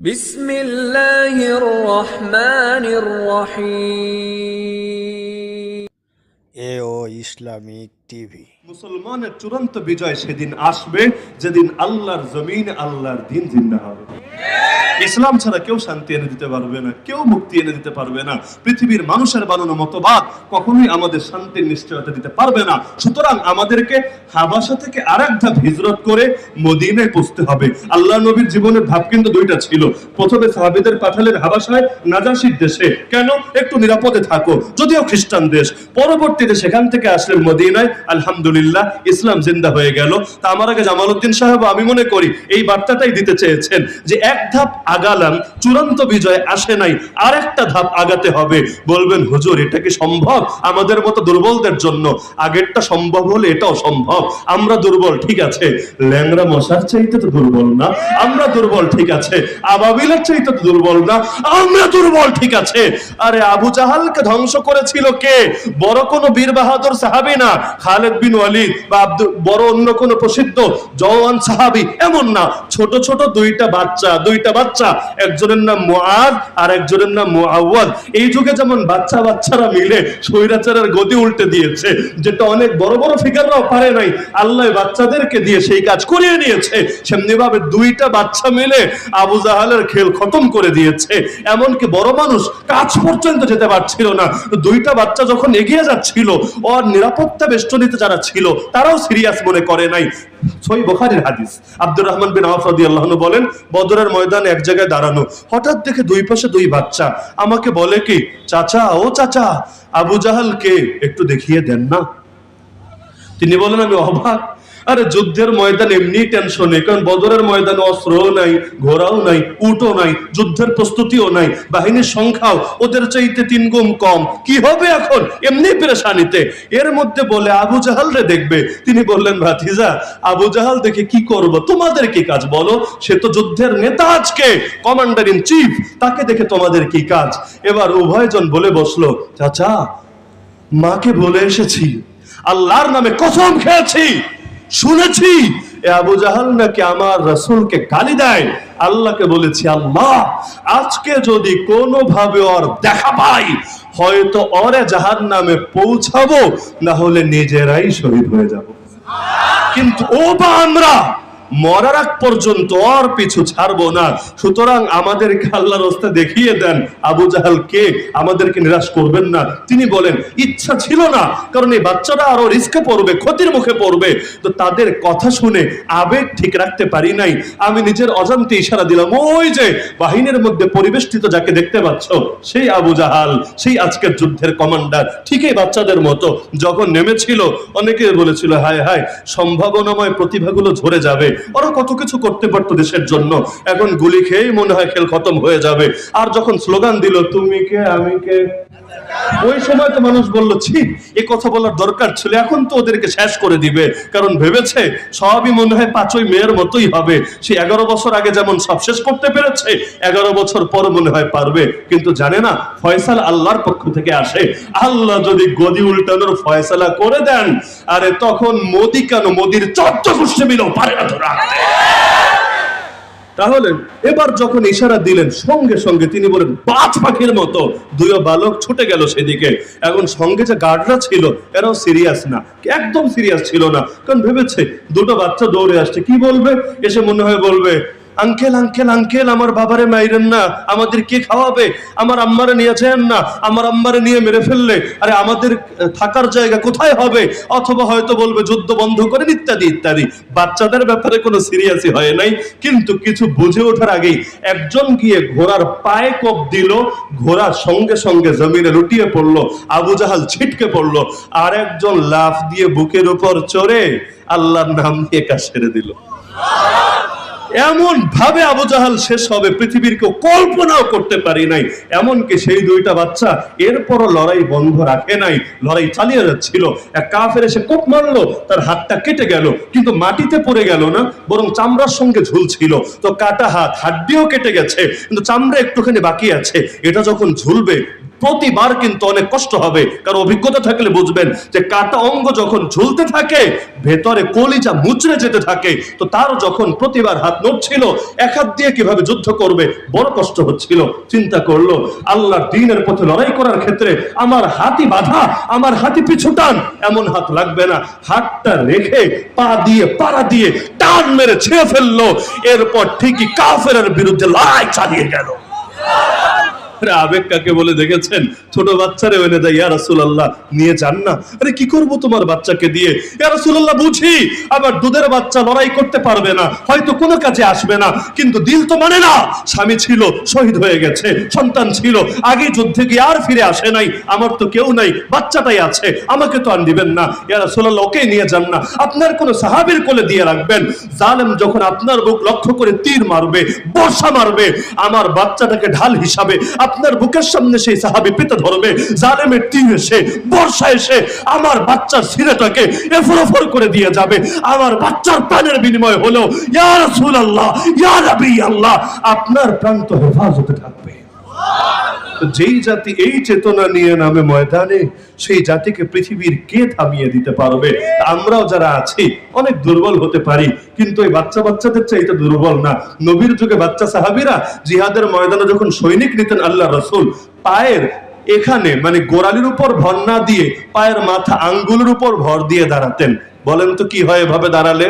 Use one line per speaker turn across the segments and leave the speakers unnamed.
بسم الله الرحمن الرحيم
এও Islamic TV.
মুসলমানের চূড়ান্ত বিজয় সেদিন আসবে, যেদিন আল্লাহর জমিন, আল্লাহর দিন জিন্দা হবে। ইসলাম ছাড়া কেউ শান্তি এনে দিতে পারবে না, কেউ মুক্তি এনে দিতে পারবে না। পৃথিবীর মানুষের বানানো মতবাদ কখনোই আমাদের শান্তির নিশ্চয়তা দিতে পারবে না। সুতরাং আমাদেরকে হাবাসা থেকে আরেক ধাপ হিজরত করে মদিনায় পৌঁছতে হবে। আল্লাহ নবীর জীবনের ধাপ কিন্তু দুইটা ছিল। প্রথমে সাহাবিদের পাঠালেন হাবাসায় নাজাসির দেশে। কেন? একটু নিরাপদে থাকো, যদিও খ্রিস্টান দেশ। পরবর্তীতে সেখান থেকে আসলেন মদিনায়। আলহামদুলিল্লাহ, ইসলাম জিন্দা হয়ে গেল। তা আমার আগে জামালউদ্দিন সাহেব, আমি মনে করি এই বার্তাটাই দিতে চেয়েছেন যে এক ধাপ আগালাম, চূড়ান্ত বিজয় আসে নাই আর একটা ধাপ আগাতে হবে। বলবেন, হুজুর, এটা কি সম্ভব? আমাদের মতো দুর্বলদের জন্য আগেরটা সম্ভব হলে এটাও সম্ভব। আমরা দুর্বল, ঠিক আছে। ল্যাংরা মশার চাইতে তো দুর্বল না। আমরা দুর্বল, ঠিক আছে। আবাবিলের চাইতে তো দুর্বল না। আমরা দুর্বল, ঠিক আছে। আরে আবু জাহালকে ধ্বংস করেছিল কে? বড় কোনো বীর বাহাদুর সাহাবি না। খালেদ বিন ওয়ালিদ বা বড় অন্য কোনো প্রসিদ্ধ জওয়ান সাহাবি এমন না। ছোট ছোট দুইটা বাচ্চা দুইটা বাচ্চা। একজনের নাম মুআদ আর একজনের নাম মুআওয়াদ এই যুগে যেমন বাচ্চা বাচ্চারা মিলে স্বৈরাচারের গদি উল্টে দিয়েছে, যেটা অনেক বড় বড় ফিগাররাও পারে নাই। আল্লাহ বাচ্চাদেরকে দিয়ে সেই কাজ করিয়ে নিয়েছে। সেমনি ভাবে দুইটা বাচ্চা মিলে আবু জাহালের খেল খতম করে দিয়েছে। এমনকি বড় মানুষ কাজ পর্যন্ত যেতে পারছিল না। দুইটা বাচ্চা যখন এগিয়ে যাচ্ছিল, ওর নিরাপত্তা বেষ্টনীতে যারা ছিল, তারাও সিরিয়াস মনে করে নাই। সই বুখারীর হাদিস। আব্দুর রহমান বিন আফরাদি আল্লাহন বলেন, বদরের ময়দানে এক জায়গায় দাঁড়ানো, হঠাৎ দেখে দুই পাশে দুই বাচ্চা। আমাকে বলে কি, চাচা, ও চাচা, আবু জাহাল কে একটু দেখিয়ে দেন না? তিনি বলেন, আমি অবাক আরে যুদ্ধের ময়দান এমনি টেনশনে কারণ বদরের ময়দানে অস্ত্রও নাই, ঘোড়াও নাই, উটও নাই, যুদ্ধের প্রস্তুতিও নাই, বাহিনীর সংখ্যাও ওদের চাইতে তিন গুণ কম। কি হবে এখন? এমনি পেরেশানিতে। এর মধ্যে বলে, আবু জাহাল রে দেখবে। তিনি বললেন, ভাতিজা, আবু জাহাল দেখে কি করব? তোমাদের কি কাজ বলো? সে তো যুদ্ধের নেতা আজকে কমান্ডার ইন চিফ তাকে দেখে তোমাদের কি কাজ? এবার উভয়জন বলে বসল, চাচা, মাকে বলে এসেছি। আল্লাহর নামে কসম খেয়েছি। শুনেছি আবু জাহাল নাকি আমার রসুলকে গালি দেয়? আল্লাহকে বলেছি, আল্লাহ, আজকে যদি কোনোভাবে ওর দেখা পাই, হয়তো অরে জাহান নামে পৌঁছাবো, না হলে নিজেরাই শহীদ হয়ে যাব। কিন্তু ও বা আমরা মরার আগ পর্যন্ত আর পিছু ছাড়বো না। সুতরাং আমাদেরকে আল্লাহর রাস্তা দেখিয়ে দেন। আবু জাহাল কে? আমাদেরকে নিরাশ করবেন না। তিনি বলেন, ইচ্ছা ছিল না, কারণ এই বাচ্চারা আরও রিস্কে পড়বে, ক্ষতির মুখে পড়বে। তো তাদের কথা শুনে আবেগ ঠিক রাখতে পারি নাই। আমি নিজের অজান্তে ইশারা দিলাম, ওই যে বাহিনীর মধ্যে পরিবেষ্টিত যাকে দেখতে পাচ্ছ, সেই আবু জাহাল, সেই আজকের যুদ্ধের কমান্ডার, ঠিকই বাচ্চাদের মতো। যখন নেমেছিল, অনেকে বলেছিল, হায় হায়, সম্ভাবনাময় প্রতিভাগুলো ঝরে যাবে। ওরা কত কিছু করতে পারতো দেশের জন্য। এখন গুলি খেয়েই মনে হয় খেল খতম হয়ে যাবে। আর যখন স্লোগান দিল, তুমি কে, আমি কে? ওই সময় তো মানুষ বলল, ছি, এ কথা বলার দরকার ছিল, এখন তো ওদেরকে শেষ করে দিবে। কারণ ভেবেছে, সবই মনে হয় পাঁচই মেয়ের মতোই হবে। সে এগারো বছর আগে যেমন সব শেষ করতে পেরেছে, এগারো বছর পর মনে হয় পারবে। কিন্তু জানে না, ফয়সাল আল্লাহর পক্ষ থেকে আসে। আল্লাহ যদি গদি উল্টানোর ফয়সালা করে দেন, আরে তখন মোদি কেন মোদির চর্চ গোষ্ঠী মিলেও পারে না ধরা তাহলে এবার যখন ইশারা দিলেন, সঙ্গে সঙ্গে তিনি বলেন পাঁচ পাখির মতো। দুই বালক ছুটে গেল সেদিকে। এখন সঙ্গে যে গার্ডরা ছিল, এরাও সিরিয়াস না। একদম সিরিয়াস ছিল না। কারণ ভেবেছে, দুটো বাচ্চা দৌড়ে আসছে। কি বলবে? এসে মনে হয় বলবে আঙ্কেল আঙ্কেল আঙ্কেল, আমার বাবারে মাইরেন না। আমাদের কে খাওয়াবে? আমার আম্মারে নিয়ে যান না। আমার আম্মারে নিয়ে মেরে ফেললে। আরে আমাদের থাকার জায়গা কোথায় হবে? অথবা হয়তো বলবে, যুদ্ধ বন্ধ করেন ইত্যাদি ইত্যাদি। বাচ্চাদের ব্যাপারে কোনো সিরিয়াসই হয় নাই। কিন্তু কিছু বুঝে ওঠার আগেই একজন গিয়ে ঘোড়ার পায়ে কোপ দিল। ঘোড়া সঙ্গে সঙ্গে জমিনে লুটিয়ে পড়ল। আবু জাহাল ছিটকে পড়ল। আর একজন লাফ দিয়ে বুকের উপর চড়ে আল্লাহর নাম নিয়ে কাজ সেরে দিল। এমন ভাবে আবু জাহাল শেষ হবে, পৃথিবীর কেউ কল্পনাও করতে পারি নাই। এমনকি সেই দুইটা বাচ্চা এরপরও লড়াই বন্ধ রাখে নাই, লড়াই চালিয়ে যাচ্ছিল। এক কাফের এসে কোপ মারলো, তার হাতটা কেটে গেল, কিন্তু মাটিতে পড়ে গেল না, বরং চামড়ার সঙ্গে ঝুলছিল। তো কাটা হাত, হাড্ডিও কেটে গেছে, কিন্তু চামড়া একটুখানি বাকি আছে, এটা যখন ঝুলবে প্রতিবার কিন্তু অনেক কষ্ট হবে। কারণ অভিজ্ঞতা থাকলে বুঝবেন যে কাটা অঙ্গ যখন ঝুলতে থাকে, ভেতরে কলিজা মুচড়ে যেতে থাকে, তো তার যখন প্রতিবার হাত নড়ছিল, এক হাত দিয়ে কীভাবে যুদ্ধ করবে, বড় কষ্ট হচ্ছিল। চিন্তা করল আল্লাহ দিনের পথে লড়াই করার ক্ষেত্রে আমার হাতি বাধা, আমার হাতি পিছু টান, এমন হাত লাগবে না। হাতটা রেখে পা দিয়ে, পাড়া দিয়ে টান মেরে ছেড়ে ফেলল। এরপর ঠিকই কাফের বিরুদ্ধে লড়াই চালিয়ে গেল। আরে আবেগ কাকে বলে দেখেছেন? ছোট বাচ্চারে এনে দেয়, ইয়া রাসূলুল্লাহ, নিয়ে যান না। আরে কি করব তোমার বাচ্চাকে দিয়ে? ইয়া রাসূলুল্লাহ, বুঝি? আবার দুধের বাচ্চা লড়াই করতে পারবে না, হয়তো কোনো কাজে আসবে না, কিন্তু দিল তো মানে না। স্বামী ছিল, শহীদ হয়ে গেছে, সন্তান ছিল, আগে যুদ্ধে গিয়ে আর ফিরে আসে নাই, আমার তো কেউ নাই, বাচ্চাটাই আছে, আমাকে তো আর দিবেন না। ইয়া রাসূলুল্লাহ, ওকে নিয়ে যান না। আপনার কোনো সাহাবীর কোলে দিয়ে রাখবেন। জালেম যখন আপনার বুক লক্ষ্য করে তীর মারবে, বর্ষা মারবে, আমার বাচ্চাটাকে ঢাল হিসাবে আপনার বুকের সামনে সেই সাহাবি পেতে ধরবে, জালেমের তীর এসে, বর্ষা এসে আমার বাচ্চার সিরেটাকে এফরফর করে দিয়ে যাবে। আমার বাচ্চার প্রাণের বিনিময় হলো, ইয়া রাসূলুল্লাহ, ইয়া নবী আল্লাহ, আপনার প্রাণ তো হেফাজতে থাকবে। যেই জাতি এই চেতনা নিয়ে নামে ময়দানে, সেই জাতিকে পৃথিবীর কে থামিয়ে দিতে পারবে? আমরাও যারা আছি, অনেক দুর্বল হতে পারি, কিন্তু এই বাচ্চা বাচ্চাদের চাইতে দুর্বল না। নবীর যুগে বাচ্চা সাহাবিরা জিহাদের ময়দানে যখন সৈনিক নিতেন আল্লাহ রসুল, পায়ের এখানে মানে গোড়ালির উপর ভর না দিয়ে পায়ের মাথা আঙ্গুলের উপর ভর দিয়ে দাঁড়াতেন। বলেন তো কি হয় এভাবে দাঁড়ালে?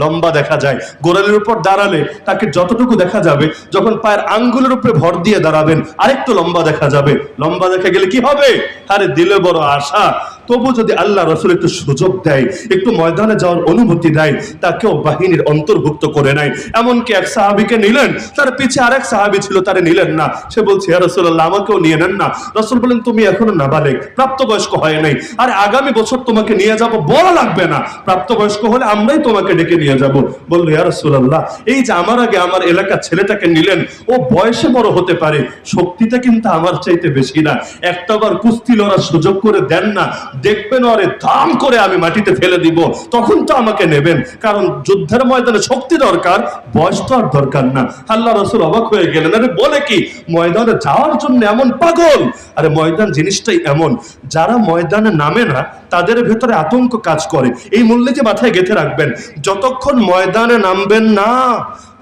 লম্বা দেখা যায়। গোড়ালির উপর দাঁড়ালে তাকে যতটুকু দেখা যাবে, যখন পায়ের আঙ্গুলের উপরে ভর দিয়ে দাঁড়াবেন, আরেকটু লম্বা দেখা যাবে। লম্বা দেখা গেলে কি হবে? আরে দিলে বড় আশা। তবু যদি আল্লাহ রসুল একটু সুযোগ দেয়, একটু ময়দানে যাওয়ার অনুমতি দেয়, তাকেও বাহিনীর অন্তর্ভুক্ত করে নেয়। এমনকি এক সাহাবিকে নিলেন, তার পিছে আরেক সাহাবি ছিল, তারে নিলেন না। সে বলছে হ্যাঁ রসুল্লাহ আমাকেও নিয়ে নেন না। রসুল বলেন তুমি এখনও নাবালেক, প্রাপ্তবয়স্ক হয় নাই। আরে আগামী বছর তোমাকে নিয়ে যাব বড় লাগবে না। প্রাপ্তবয়স্ক হলে আমরাই তোমাকে ডেকে নিয়ে যাব। বলল, ইয়া রাসূলুল্লাহ, এই যে আমার আগে আমার এলাকার ছেলেটাকে নিলেন, ও বয়সে বড় হতে পারে, শক্তিটা কিন্তু আমার চাইতে বেশি না। একটাবার কুস্তি লড়ার সুযোগ করে দেন না দেখবেন ওরে দাম করে আমি মাটিতে ফেলে দিব তখন তো আমাকে নেবেন। কারণ যুদ্ধের ময়দানে শক্তি দরকার, বয়স তো আর দরকার না। আল্লাহ রসুল অবাক হয়ে গেলেন, আরে বলে কি, ময়দানে যাওয়ার জন্য এমন পাগল? আরে ময়দান জিনিসটাই এমন, যারা ময়দানে নামে না, তাদের ভেতরে আতঙ্ক কাজ করে। এই মূল্যে যে মাথায় গেঁথে রাখবেন, যতক্ষণ ময়দানে নামবেন না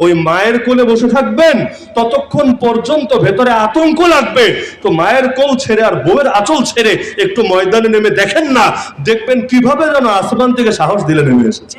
ওই মায়ের কোলে বসে থাকবেন, ততক্ষণ পর্যন্ত ভেতরে আতঙ্ক লাগবে। তো মায়ের কোল ছেড়ে আর বউয়ের আঁচল ছেড়ে একটু ময়দানে নেমে দেখেন না, দেখবেন কীভাবে যেন আসমান থেকে সাহস দিলে নেমে এসেছে।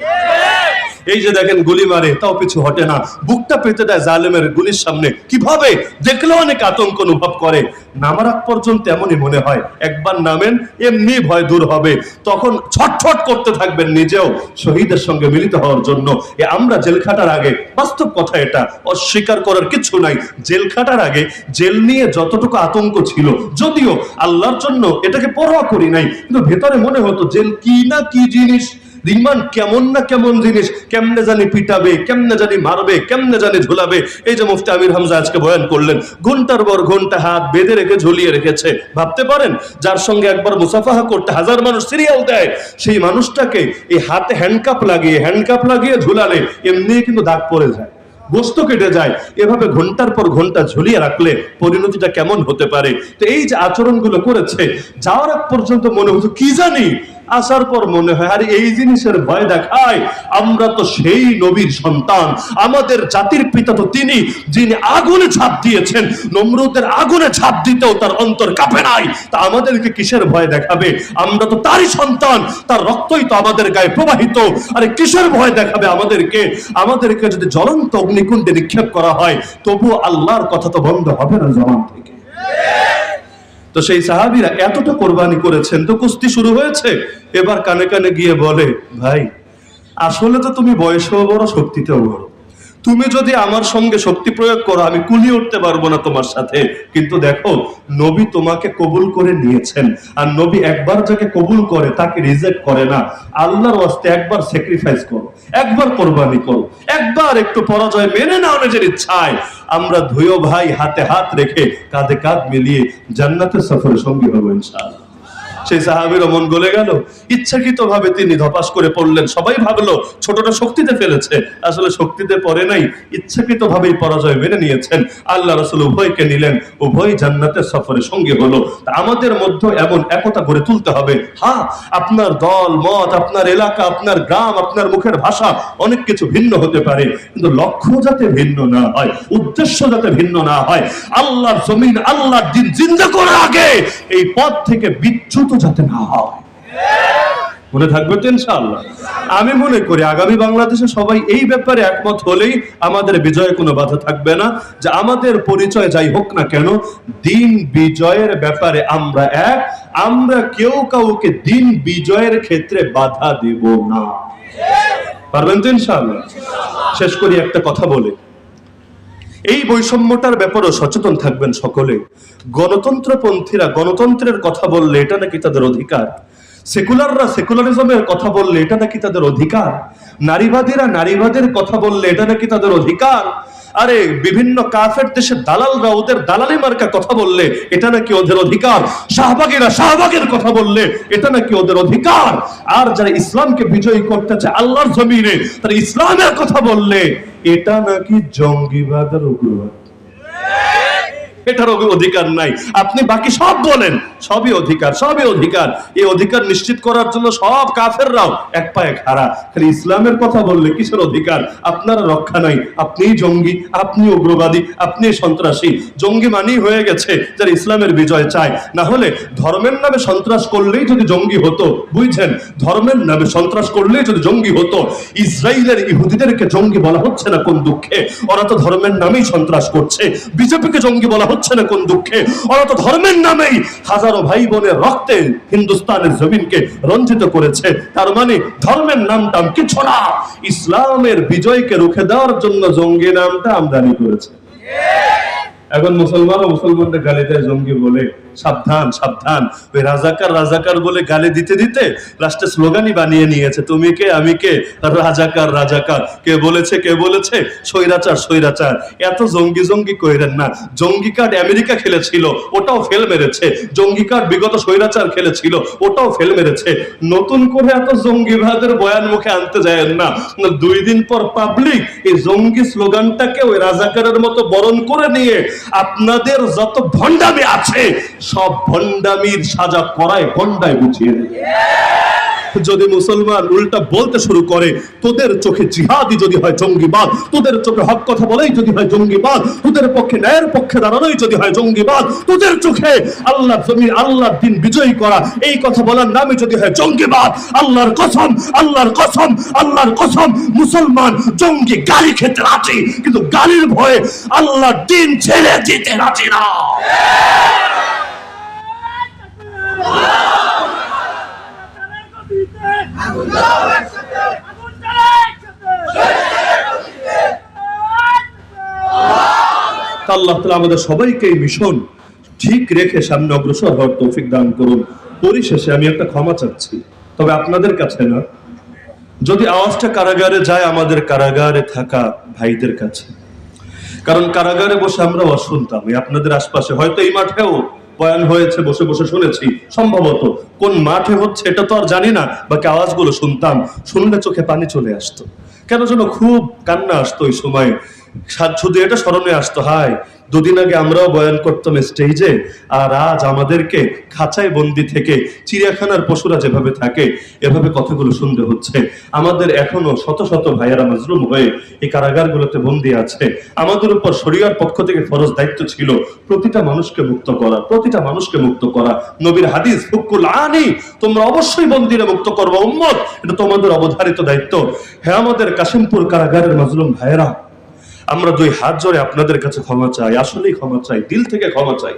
এই যে দেখেন গুলি মারে, তাও পিছু হটে না। বুকটা পেতে দেয় জালেমের গুলির সামনে। কীভাবে? দেখলে অনেক আতঙ্ক অনুভব করে। নামার আগ পর্যন্ত এমনই মনে হয়। একবার নামেন, এমনি ভয় দূর হবে। তখন ছটফট করতে থাকবেন নিজেও শহীদের সঙ্গে মিলিত হওয়ার জন্য। এ আমরা জেল খাটার আগে, বাস্তব কথা এটা, অস্বীকার করার কিছু নাই। জেল খাটার আগে, জেল নিয়ে যতটুকু আতঙ্ক ছিল, যদিও আল্লাহর জন্য এটাকে পরোয়া করি নাই, কিন্তু ভেতরে মনে হতো জেল কি না কি জিনিস। রিমান্ড কেমন না কেমন জিনিস, কেমনে জানি পিটাবে, কেমনে জানি মারবে, কেমনে জানি ঝুলাবে। এই যে মুফতি আমির হামজা আজকে বয়ান করলেন, ঘণ্টার পর ঘণ্টা হাত বেঁধে রেখে ঝুলিয়ে রেখেছে। ভাবতে পারেন, যার সঙ্গে একবার মুসাফাহা করতে হাজার মানুষ সিরিয়াল দেয়, সেই মানুষটাকে এই হাতে হ্যান্ডকাপ লাগিয়ে হ্যান্ডকাপ লাগিয়ে ঝুলালে এমনি কিন্তু দাগ পড়ে যায়, গোস্ত কেটে যায়। এভাবে ঘণ্টার পর ঘণ্টা ঝুলিয়ে রাখলে পরিণতিটা কেমন হতে পারে? তো এই যে আচরণগুলো করেছে, যাওয়ার পর্যন্ত মনে হতো, কি জানি আসার পর মনে হয়, আর, এই জিনিসের ভয় দেখায়। আমরা তো সেই নবীর সন্তান। আমাদের জাতির পিতা তো তিনি, যিনি আগুনে ছাপ দিয়েছেন। নমরুদের আগুনে ছাপ দিতেও তার অন্তর কাঁপে নাই। তা আমাদেরকে কিসের ভয় দেখাবে? আমরা তো তারই সন্তান। তার রক্তই তো আমাদের গায়ে প্রবাহিত। আরে, কিসের ভয় দেখাবে আমাদেরকে? আমাদেরকে যদি জ্বলন্ত অগ্নিকুণ্ডে নিক্ষেপ করা হয় তবু আল্লাহর কথা তো বন্ধ হবে না জবান থেকে। তো সেই সাহাবিরা এতটা কোরবানি করেছেন, তো কুস্তি শুরু হয়েছে। এবার কানে কানে গিয়ে বলে, ভাই, আসলে তো তুমি বয়সেও বড়, শক্তিতেও বড়। তুমি যদি আমার সঙ্গে শক্তি প্রয়োগ করো, আমি কুলিয়ে উঠতে পারব না তোমার সাথে। কিন্তু দেখো, নবী তোমাকে কবুল করে নিয়েছেন। আর নবী একবার যাকে কবুল করে, তাকে রিজেক্ট করে না। আল্লাহর ওয়াস্তে একবার স্যাক্রিফাইস করো, একবার কোরবানি করো, একবার একটু পরাজয় মেনে নাও নিজের ইচ্ছায়। আমরা ধুয়ো ভাই হাতে হাত রেখে কাঁধে কাঁধ মিলিয়ে জান্নাতের সফরে সঙ্গী হব ইনশাআল্লাহ। সেই সাহাবিরও মন গলে গেল। ইচ্ছাকৃত ভাবে তিনি ধপাস করে পড়লেন। সবাই ভাবলো, ছোটটা শক্তিতে ফেলেছে। আসলে শক্তিতে পড়ে নাই ইচ্ছাকৃত ভাবেই পরাজয় মেনে নিয়েছেন। আল্লাহ রসুল উভয়কে নিলেন, উভয় জান্নাতের সফরে সঙ্গে হলো। আমাদের মধ্যে এমন একতা গড়ে তুলতে হবে। হ্যাঁ আপনার দল, মত, আপনার এলাকা, আপনার গ্রাম, আপনার মুখের ভাষা অনেক কিছু ভিন্ন হতে পারে। কিন্তু লক্ষ্য যাতে ভিন্ন না হয়, উদ্দেশ্য যাতে ভিন্ন না হয়, আল্লাহর জমিন, আল্লাহর দিন জিন্দা করার আগে এই পথ থেকে বিচ্যুত যাতে না হয়। মনে আমি মনে করি আগামী বাংলাদেশে সবাই এই ব্যাপারে একমত হলেই আমাদের বিজয়ে কোনো বাধা থাকবে না। যে আমাদের পরিচয় যাই হোক না কেন, দিন বিজয়ের ব্যাপারে আমরা এক। আমরা কেউ কাউকে দিন বিজয়ের ক্ষেত্রে বাধা দেব না। পারবেন তো ইনশাআল্লাহ? শেষ করি একটা কথা বলে। এই বৈষম্যটার ব্যাপারেও সচেতন থাকবেন সকলে। গণতন্ত্রপন্থীরা গণতন্ত্রের কথা বললে এটা নাকি তাদের অধিকার? সেকুলাররা সেকুলারিজমের কথা বললে এটা নাকি তাদের অধিকার? নারীবাদীরা নারীবাদের কথা বললে এটা নাকি তাদের অধিকার? আরে, বিভিন্ন কাফের দেশের দালালরা ওদের দালালি মার্কা কথা বললে, এটা নাকি ওদের অধিকার? শাহবাগেরা শাহবাগের কথা বললে, এটা নাকি ওদের অধিকার? আর যারা ইসলামকে বিজয়ী করতে চায় আল্লাহর জমিনে, তারা ইসলামের কথা বললে, এটা নাকি জঙ্গিবাদ আর উগ্রবাদ? এটার অধিকার নাই। আপনি বাকি সব বলেন, সবই অধিকার সবই অধিকার। এই অধিকার নিশ্চিত করার জন্য সব কাফেররাও এক পায়ে খাড়া খালি ইসলামের কথা বললে কিসের অধিকার? আপনারা রক্ষা নাই আপনি জঙ্গি, আপনি উগ্রবাদী, আপনি সন্ত্রাসী। জঙ্গি মানেই হয়ে গেছে যারা ইসলামের বিজয় চায়। না হলে ধর্মের নামে সন্ত্রাস করলেই যদি জঙ্গি হতো, বুঝছেন? ধর্মের নামে সন্ত্রাস করলেই যদি জঙ্গি হতো ইসরায়েলের ইহুদিদেরকে জঙ্গি বলা হচ্ছে না কোন দুঃখে? ওরা তো ধর্মের নামেই সন্ত্রাস করছে। বিজেপিকে জঙ্গি বলা হচ্ছে না কোন দুঃখে? ওরা তো ধর্মের নামেই হাজারো ভাই বোনের রক্তে হিন্দুস্তানের জমিনকে রঞ্জিত করেছে। তার মানে ধর্মের নামটাম কিছু না। ইসলামের বিজয়কে রুখে দেওয়ার জন্য জঙ্গি নামটা আমদানি করেছে। এখন মুসলমান মুসলমানদের গালি দেয় জঙ্গি বলে, সাবধান সাবধান। ওই রাজাকার রাজাকার বলে গালি দিতে দিতে লাস্টে স্লোগানই বানিয়ে নিয়েছে, তুমি কে, আমি কে? রাজাকার রাজাকার। কে বলেছে কে বলেছে? স্বৈরাচার স্বৈরাচার। এত জঙ্গি জঙ্গি কইরেন না। জঙ্গি কার্ড আমেরিকা খেলেছিল, ওটাও ফেল মেরেছে। জঙ্গি কার্ড বিগত স্বৈরাচার খেলেছিল, ওটাও ফেল মেরেছে। নতুন করে এত জঙ্গিবাদের বয়ান মুখে আনতে যায় না। দুই দিন পর পাবলিক এই জঙ্গি স্লোগানটাকে ওই রাজাকারের মতো বরণ করে নিয়ে আপনাদের যত ভণ্ডামি আছে সব ভণ্ডামির সাজা করায় ভন্ডায় বুঝিয়ে দেবে। যদি মুসলমান উল্টা বলতে শুরু করে, তোদের চোখে জিহাদি যদি হয় জঙ্গিবাদ, তোদের চোখে হক কথা বলেই যদি হয় জঙ্গিবাদ, তোদের পক্ষে ন্যায়ের পক্ষে দাঁড়ানোই যদি হয় জঙ্গিবাদ, তোদের চোখে আল্লাহ জমি, আল্লাহর দিন বিজয়ী করা, এই কথা বলার নামে যদি হয় জঙ্গিবাদ, আল্লাহর কসম আল্লাহর কসম আল্লাহর কসম, মুসলমান জঙ্গি গালি খেতে রাজি, কিন্তু গালির ভয়ে আল্লাহর দিন ছেড়ে দিতে রাজি না তা আল্লাহ তালা আমাদের সবাইকে এই মিশন ঠিক রেখে সামনে অগ্রসর হওয়ার তৌফিক দান করুন। পরিশেষে আমি একটা ক্ষমা চাচ্ছি। তবে আপনাদের কাছে না। যদি আওয়াজটা কারাগারে যায়, আমাদের কারাগারে থাকা ভাইদের কাছে। কারণ কারাগারে বসে আমরা শুনতাম আপনাদের আশপাশে, হয়তো এই মাঠেও বয়ান হয়েছে, বসে বসে শুনেছি। সম্ভবত কোন মাঠে হচ্ছে এটা তো আর জানি না, বাকি আওয়াজগুলো শুনতাম। শুনলে চোখে পানি চলে আসতো। কেন যেন খুব কান্না আসতো ওই সময়। শুধু এটা স্মরণে আসতো, হায়, দুদিন আগে আমরাও বয়ান করতাম স্টেজে আর আজ আমাদেরকে খাঁচায় বন্দি থেকে চিড়িয়াখানার পশুরা যেভাবে থাকে, এভাবে কথাগুলো শুনতে হচ্ছে। আমাদের এখনও শত শত ভাইয়েরা মাজরুম হয়ে এই কারাগারগুলোতে বন্দি আছে। আমাদের উপর শরিয়ার পক্ষ থেকে ফরজ দায়িত্ব ছিল প্রতিটা মানুষকে মুক্ত করা, প্রতিটা মানুষকে মুক্ত করা। নবীর হাদিস, হুকুল আনি তোমরা অবশ্যই বন্দিরে মুক্ত করব, উম্মত। এটা তোমাদের অবধারিত দায়িত্ব। হ্যাঁ আমাদের কাশিমপুর কারাগারের মাজলুম ভাইয়েরা আমরা দুই হাত জোড়ে আপনাদের কাছে ক্ষমা চাই, আসলেই ক্ষমা চাই, দিল থেকে ক্ষমা চাই।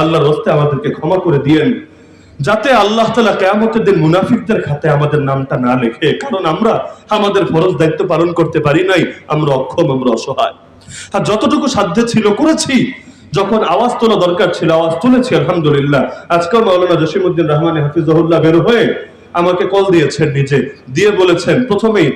আল্লাহর রস্তে আমাদেরকে ক্ষমা করে দিয়েন, যাতে আল্লাহ তালা কেয়ামতের দিন মুনাফিকদের খাতে আমাদের নামটা না লেখে। কারণ আমরা আমাদের ফরজ দায়িত্ব পালন করতে পারি নাই, আমরা অক্ষম, আমরা অসহায়। আর যতটুকু সাধ্য ছিল করেছি, যখন আওয়াজ তোলা দরকার ছিল, আওয়াজ তুলেছি, আলহামদুলিল্লাহ। আজকাল মাওলানা জসিমুদ্দিন রহমান হাফিজহুল্লাহ বের হয়ে আমাকে কল দিয়েছেন নিজে, দিয়ে বলেছেন, প্রথমেই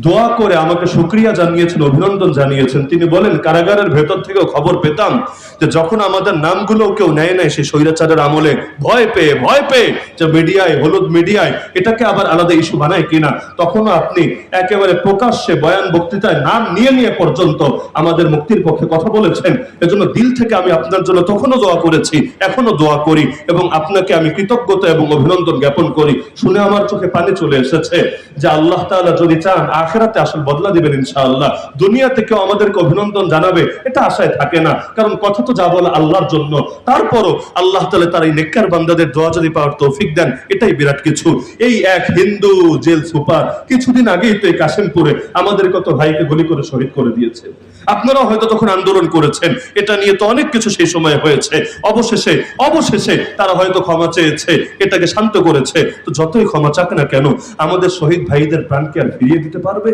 দোয়া করে আমাকে শুক্রিয়া জানিয়েছেন, অভিনন্দন জানিয়েছেন। তিনি বলেন, কারাগারের ভেতর থেকেও খবর পেতাম যে যখন আমাদের নামগুলো কেউ নেয় নাই সেই স্বৈরাচারের আমলে, ভয় পেয়ে ভয় পেয়ে যে মিডিয়ায়, হলুদ মিডিয়ায় এটাকে আবার আলাদা ইস্যু বানায় কিনা, তখনও আপনি একেবারে প্রকাশ্যে বয়ান বক্তৃতায় নাম নিয়ে নিয়ে পর্যন্ত আমাদের মুক্তির পক্ষে কথা বলেছেন। এজন্য দিল থেকে আমি আপনার জন্য তখনও দোয়া করেছি এখনও দোয়া করি এবং আপনাকে আমি কৃতজ্ঞতা এবং অভিনন্দন জ্ঞাপন করি। শুনে আমার চোখে পানি চলে এসেছে যে আল্লাহ তাআলা যদি চান আখেরাতে আসল বদলা দিবেন ইনশাআল্লাহ। দুনিয়াতে কেউ আমাদেরকে অভিনন্দন জানাবে, এটা আশায় থাকে না। কারণ কথা তো যা বলে আল্লাহর জন্য। তারপরও আল্লাহ তাআলা তার এই নেককার বান্দাদের দোয়া যদি পাওয়ার তৌফিক দেন, এটাই বিরাট কিছু। এই এক হিন্দু জেল সুপার কিছুদিন আগেই তো এই কাশিমপুরে আমাদের কত ভাইকে গুলি করে শহীদ করে দিয়েছে। আপনারাও হয়তো তখন আন্দোলন করেছেন। এটা নিয়ে তো অনেক কিছু সেই সময় হয়েছে। অবশেষে অবশেষে তারা হয়তো ক্ষমা চেয়েছে, এটাকে শান্ত করেছে। তো যতই ক্ষমা চাক না কেন, আমাদের শহীদ ভাইদের প্রাণকে আর ফিরিয়ে দিতে পারবে?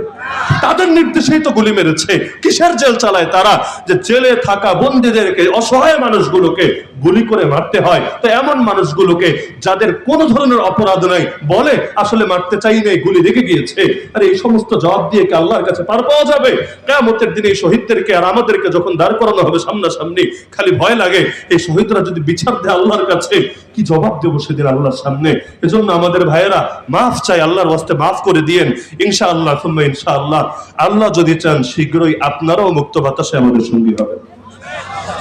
তাদের নির্দেশেই তো গুলি মেরেছে। কিসের জেল চালায় তারা? যে জেলে থাকা বন্দীদেরকে, অসহায় মানুষগুলোকে গুলি করে মারতে হয়। তো এমন মানুষগুলোকে যাদের কোনো ধরনের অপরাধ নাই, বলে, আসলে মারতে চাই নাই, গুলি রেখে গিয়েছে। আর, এই সমস্ত জবাব দিয়ে কি আল্লাহর কাছে পার পাওয়া যাবে? কেমতের দিনে এই শহীদদেরকে আর আমাদেরকে যখন দাঁড় করানো হবে সামনাসামনি, খালি ভয় লাগে, এই শহীদরা যদি বিচার দেয় আল্লাহর কাছে, কি জবাব দেবো সেদিন আল্লাহর সামনে? এজন্য আমাদের ভাইয়েরা, মাফ চাই আল্লাহর ওয়াস্তে, মাফ করে দিয়েন। ইনশা আল্লাহ ইনশা আল্লাহ আল্লাহ যদি চান, শীঘ্রই আপনারাও মুক্ত বাতাসে আমাদের সঙ্গী হবে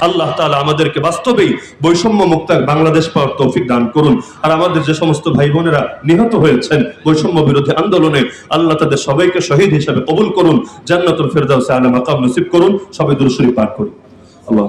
আল্লাহ তালা আমাদেরকে বাস্তবেই বৈষম্য মুক্ত এক বাংলাদেশ পাওয়ার তৌফিক দান করুন আর আমাদের যে সমস্ত ভাই বোনেরা নিহত হয়েছেন বৈষম্য বিরোধী আন্দোলনে, আল্লাহ তাদের সবাইকে শহীদ হিসাবে কবুল করুন, জান্নাতুল ফেরদাউসে আলা মাকাম নসিব করুন, সবাই দুরুশরী পাঠ করুন আল্লাহ।